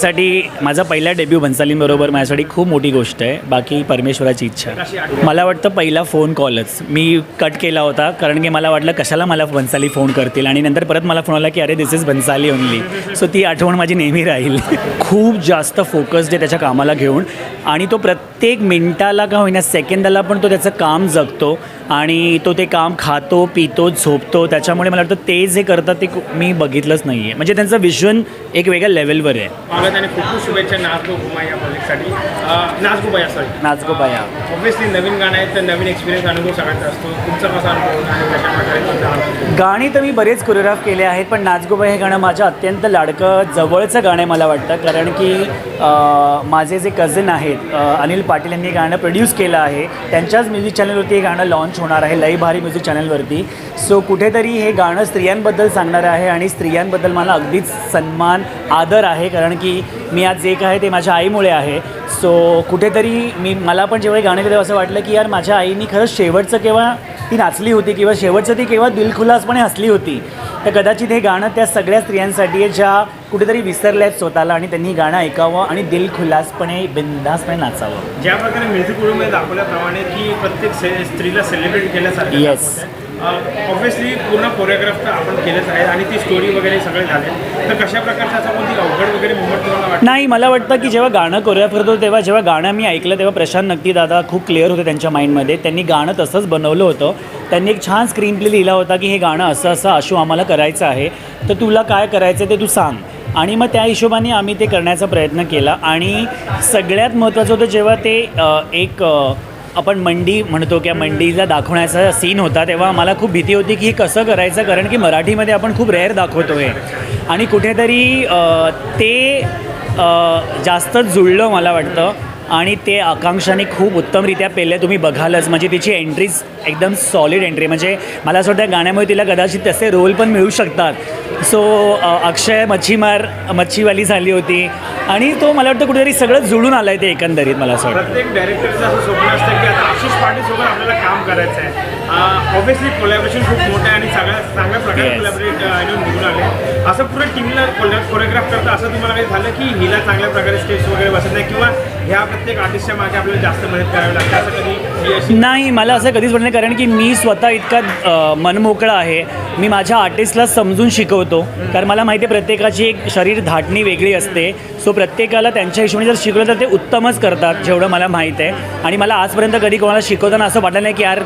साठी माझा पहिला डेब्यू भन्सालींबरोबर माझ्यासाठी खूप मोठी गोष्ट आहे. बाकी परमेश्वराची इच्छा. आहे. मला वाटतं पहिला फोन कॉलच मी कट केला होता कारण की मला वाटलं कशाला मला भन्साली फोन करतील? आणि नंतर परत मला फोन आला की अरे this is Bhansali only so ती आठवण माझी नेहमी राहील. खूप जास्त फोकस्ड आहे त्याच्या कामाला घेऊन. आणि तो प्रत्येक मिनटाला का होईना सेकंदाला पण तो त्याचं काम जगतो. आणि तो ते काम खातो पितो झोपतो. त्याच्यामुळे मला वाटतं ते जे करतात ते मी बघितलंच नाही आहे म्हणजे त्यांचं विजन एक वेगळ्या लेवलवर आहे. स्वागत आणि खूप खूप शुभेच्छा नाचगो सॉरी ऑब्व्हियसली नवीन गाणं आहे तर नवीन एक्सपिरियन्स अनुभव सगळ्यात असतो. तुमचा कसा अनुभव? गाणी तर मी बरेच कोरिओग्राफ केले आहेत पण नाचगोबा हे गाणं माझं अत्यंत लाडकं जवळचं गाणं आहे मला वाटतं. कारण की माझे जे कझन आहेत अनिल पाटील यांनी हे गाणं प्रोड्यूस केलं आहे. त्यांच्याच म्युझिक चॅनलवरती हे गाणं लॉन्च होणार आहे लई भारी म्युझिक चॅनलवरती. सो कुठेतरी हे गाणं स्त्रियांबद्दल सांगणारं आहे आणि स्त्रियांबद्दल मला अगदीच सन्मान आदर आहे कारण की मी आज जे काय आहे ते माझ्या आईमुळे आहे. सो कुठेतरी मी मला पण जेव्हा गाणं केलं असं वाटलं की यार माझ्या आईनी खरंच शेवटचं केव्हा ती नाचली होती किंवा शेवटचं ती केव्हा दिलखुलासपणे हसली होती. तर कदाचित हे गाणं त्या सगळ्या स्त्रियांसाठी आहे ज्या कुठेतरी विसरल्या आहेत स्वतःला आणि त्यांनी गाणं ऐकावं आणि दिलखुलासपणे बिंदासपणे नाचावं. ज्या प्रकारे म्युझिक व्हिडिओमध्ये दाखवल्याप्रमाणे की प्रत्येक से स्त्रीला सेलिब्रेट केल्यासारखं Yes. ऑब्व्हियसली पूर्ण कोरिओग्राफ तर आपण केलंच आहे आणि ती स्टोरी वगैरे सगळे झाले. तर कशा प्रकारचं असं कोणती अवघड वगैरे मुवमेंट तुम्हाला वाटतं नाही मला वाटतं की जेव्हा गाणं कोरिओग्राफ करत होतो तेव्हा जेव्हा गाणं मी ऐकलं तेव्हा प्रशांत नक्की दादा खूप क्लिअर होते त्यांच्या माइंडमध्ये त्यांनी गाणं तसंच बनवलं होतं. त्यांनी एक छान स्क्रीन प्ले लिहिला होता की हे गाणं असं असं आशू आम्हाला करायचं आहे. तर तुला काय करायचं ते तू सांग. आणि मग त्या हिशोबाने आम्ही ते करण्याचा प्रयत्न केला. आणि सगळ्यात महत्त्वाचं होतं जेव्हा ते एक आपण मंडी म्हणतो किंवा मंडीला दाखवण्याचा सीन होता तेव्हा मला खूप भीती होती की हे कसं करायचं? कारण की मराठीमध्ये आपण खूप रेअर दाखवतो आहे आणि कुठेतरी ते जास्त जुळलं मला वाटतं. आणि ते आकांक्षाने खूप उत्तमरित्या पेले तुम्ही बघालच. म्हणजे तिची एंट्रीज एकदम सॉलिड एंट्री म्हणजे मला असं वाटतं गाण्यामुळे तिला कदाचित तसे रोल पण मिळू शकतात. सो अक्षय मच्छीमार मच्छीवाली झाली होती. आणि तो मला वाटतं कुठेतरी सगळं जुळून आलं आहे ते एकंदरीत मला असं वाटतं. प्रत्येक डायरेक्टरचं असं स्वप्न असतं की आता आशिष पाटीलसोबत आपल्याला काम करायचं आहे ऑब्व्हियसली कोलॅबरेशन खूप मोठं आहे आणि सगळ्या चांगल्या प्रकारे. कोलॅबरेट निघून आले. असं पुढे टीमला कोरिओग्राफ करता असं तुम्हाला काही झालं की हिला चांगल्या प्रकारे स्टेप्स वगैरे बसत नाही? किंवा ह्या प्रत्येक आर्टिस्टच्या मागे आपल्याला जास्त मदत करावी लागते असं कधी नाही मला असं कधीच वाटलं नाही कारण की मी स्वतः इतका मनमोकळा आहे. मी माझ्या आर्टिस्टला समजून शिकवतो. कारण मला माहिती आहे प्रत्येकाची एक शरीर धाटणी वेगळी असते. सो प्रत्येकाला त्यांच्या हिशोबाने जर शिकलं तर ते उत्तमच करतात जेवढं मला माहीत आहे. आणि मला आजपर्यंत कधी कोणाला शिकवताना असं वाटलं नाही की यार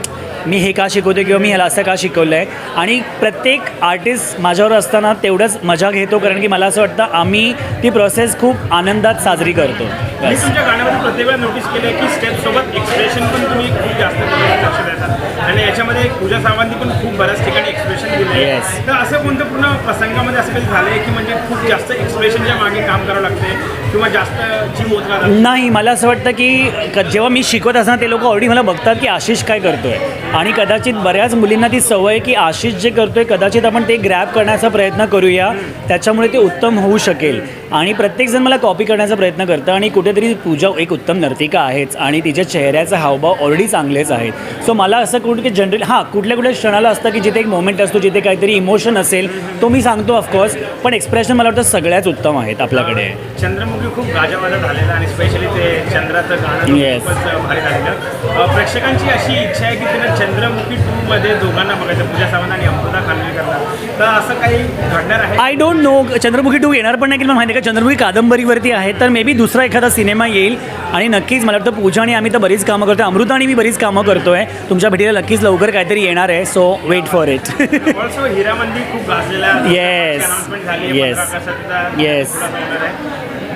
मी हे का शिकवतो किंवा मी ह्याला असं का शिकवलं आहे आणि प्रत्येक आर्टिस्ट माझ्यावर असताना तेवढंच मजा घेतो कारण की मला असं वाटतं आम्ही ती प्रोसेस खूप आनंदात साजरी करतो. मी बस तुमच्या गाण्यामध्ये प्रत्येक वेळा नोटीस केलं आहे की स्टेपसोबत एक्सप्रेशन पण तुम्ही खूप जास्त प्रमाणात लक्ष देतात आणि याच्यामध्ये पूजा सावंतनी पण खूप बऱ्याच ठिकाणी एक्सप्रेशन दिले Yes. तर असं कोणतं पूर्ण प्रसंगामध्ये असं कधी झालं आहे की म्हणजे खूप जास्त एक्सप्रेशनच्या मागे काम करावं लागते किंवा जास्त जीव होत राहतात? नाही मला असं वाटतं की क- जेव्हा मी शिकवत असताना ते लोक ऑलरेडी मला बघतात की आशिष काय करतोय. आणि कदाचित बऱ्याच मुलींना ती सवय आहे की आशिष जे करतोय कदाचित आपण ते ग्रॅप करण्याचा प्रयत्न करूया. त्याच्यामुळे ते उत्तम होऊ शकेल. आणि प्रत्येकजण मला कॉपी करण्याचा प्रयत्न करतं आणि कुठेतरी पूजा एक उत्तम नर्तिका आहेच आणि तिच्या चेहऱ्याचा हावभाव ऑलरेडी चांगलेच आहेत. सो मला असं कुठे की जनरली हां कुठल्या कुठल्या क्षणाला असतं की जिथे एक मोमेंट असतो जिथे काहीतरी इमोशन असेल तो मी सांगतो ऑफकोर्स पण एक्सप्रेशन मला वाटतं सगळ्याच उत्तम आहेत आपल्याकडे. चंद्रमुखी खूप गाजावाजा झालेला आणि स्पेशली ते चंद्राचं गाणं भारी झालेलं अ, प्रेक्षकांची अशी इच्छा आहे की तिला चंद्रमुखी टू मध्ये दोघांना बघायचं. पूजा सावंत आणि अमृता खानविलकरला. तर असं काही घडणार आहे? I don't know Chandramukhi two येणार पण नाही की मला माहिती आहे का? चंद्रमुखी कादंबरीवरती आहे तर मे बी दुसरा एखादा सिनेमा येईल. आणि नक्कीच मला वाटतं पूजा आणि आम्ही तर बरीच कामं करतो अमृता आणि मी बरीच कामं करतोय. तुमच्या भेटीला नक्कीच लवकर काहीतरी येणार आहे so wait for it also Heeramandi खूप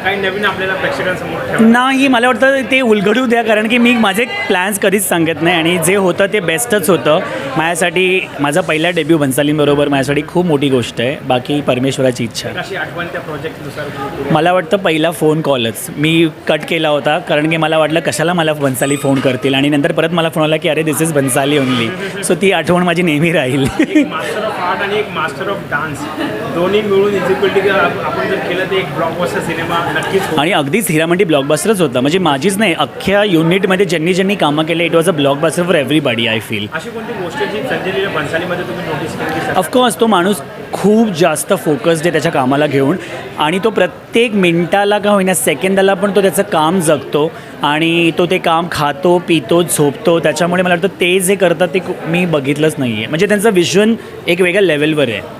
काही नवीन आपल्याला प्रेक्षकांसमोर ठेवा नाही मला वाटतं ते उलगडू द्या कारण की मी माझे प्लॅन्स कधीच सांगत नाही आणि जे होतं ते बेस्टच होतं. माझ्यासाठी माझा पहिला डेब्यू भन्सालींबरोबर माझ्यासाठी खूप मोठी गोष्ट आहे. बाकी परमेश्वराची इच्छा. आहे कशी आठवण त्या प्रोजेक्टनुसार मला वाटतं पहिला फोन कॉलच मी कट केला होता कारण की मला वाटलं कशाला मला भन्साली फोन करतील. आणि नंतर परत मला फोन आला की अरे this is Bhansali only so ती आठवण माझी नेहमी राहील. एक मास्टर ऑफ आर्ट आणि एक मास्टर ऑफ डान्स दोन्ही मिळून इक्वलिटी आपण जर केलं तर एक ब्लॉकबस्टर सिनेमा नक्कीच. आणि अगदीच हिरामंडी ब्लॉकबस्टरच होता. म्हणजे माझीच नाही अख्ख्या युनिटमध्ये ज्यांनी ज्यांनी कामं केले it was a blockbuster for everybody I feel अशी कोणती गोष्ट जी संजय लीला भन्सालीमध्ये तुम्ही नोटीस केली ऑफकोर्स तो माणूस खूप जास्त फोकस्ड आहे त्याच्या कामाला घेऊन. आणि तो प्रत्येक मिनटाला का होईना सेकंदाला पण तो त्याचं काम जगतो. आणि तो ते काम खातो पितो झोपतो. त्याच्यामुळे मला वाटतं ते जे करतात ते मी बघितलंच नाही आहे म्हणजे त्यांचं विजन एक वेगळ्या लेवलवर आहे.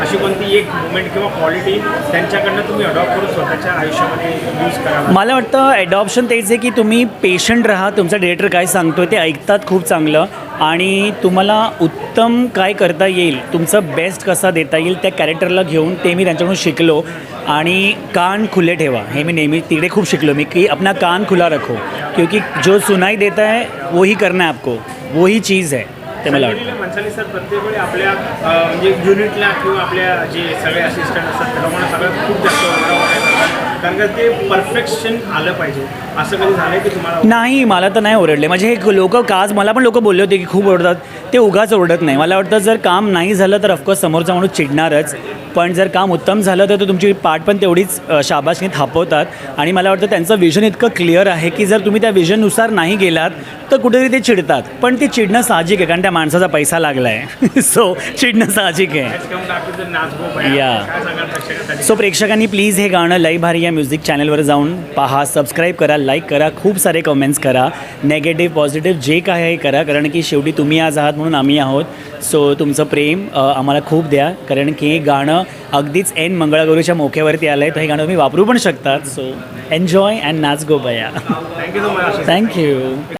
अशी कोणती एक मुवमेंट किंवा क्वालिटी त्यांच्याकडनं तुम्ही अडॉप्ट करून स्वतःच्या आयुष्यामध्ये यूज करावा मला वाटतं ॲडॉप्शन तेच आहे की तुम्ही पेशंट राहा. तुमचा डिरेक्टर काय सांगतो ते ऐकतात खूप चांगलं. आणि तुम्हाला उत्तम काय करता येईल तुमचं बेस्ट कसा देता येईल त्या कॅरेक्टरला घेऊन ते मी त्यांच्याकडून शिकलो. आणि कान खुले ठेवा हे मी नेहमी तिकडे खूप शिकलो मी की अपना कान खुला रखो. क्योंकि जो सुनाई देता है वही करना है आपको वही चीज़ है ते मला वाटतं. मनसाली सर प्रत्येक वेळी आपल्या म्हणजे युनिटला किंवा आपल्या जे सगळे असिस्टंट असतात त्या सगळं खूप जास्त कारण का ते परफेक्शन आलं पाहिजे. असं कधी झालं की तुम्हाला नाही मला तर नाही ओरडले. म्हणजे हे लोक काज मला पण लोक बोलले होते की खूप ओरडतात. ते उगाच ओरडत नाही. मला वाटतं जर काम नाही झालं तर ऑफकोर्स समोरचा माणूस चिडणारच. पण जर काम उत्तम झालं तर तो तुमची पाठ पण तेवढीच शाबासनी थापवतात. आणि मला वाटतं त्यांचं विजन इतकं क्लिअर आहे की जर तुम्ही त्या विजननुसार नाही गेलात तर कुठेतरी ते चिडतात. पण ते चिडणं साहजिक आहे कारण त्या माणसाचा पैसा लागला आहे सो चिडणं साहजिक आहे. प्रेक्षकांसाठी? सो प्रेक्षकांनी प्लीज हे गाणं लई भारी या म्युझिक चॅनलवर जाऊन पहा सबस्क्राईब करा लाईक करा खूप सारे कमेंट्स करा. नेगेटिव्ह पॉझिटिव्ह जे काय आहे करा कारण की शेवटी तुम्ही आज आहात म्हणून आम्ही आहोत. सो तुमचं प्रेम आम्हाला खूप द्या कारण की हे गाणं अगदीच एन मंगळागौरीच्या मोक्यावरती आलं आहे तर हे गाणं तुम्ही वापरू पण शकतात. सो एन्जॉय अँड नाच गो बया थँक्यू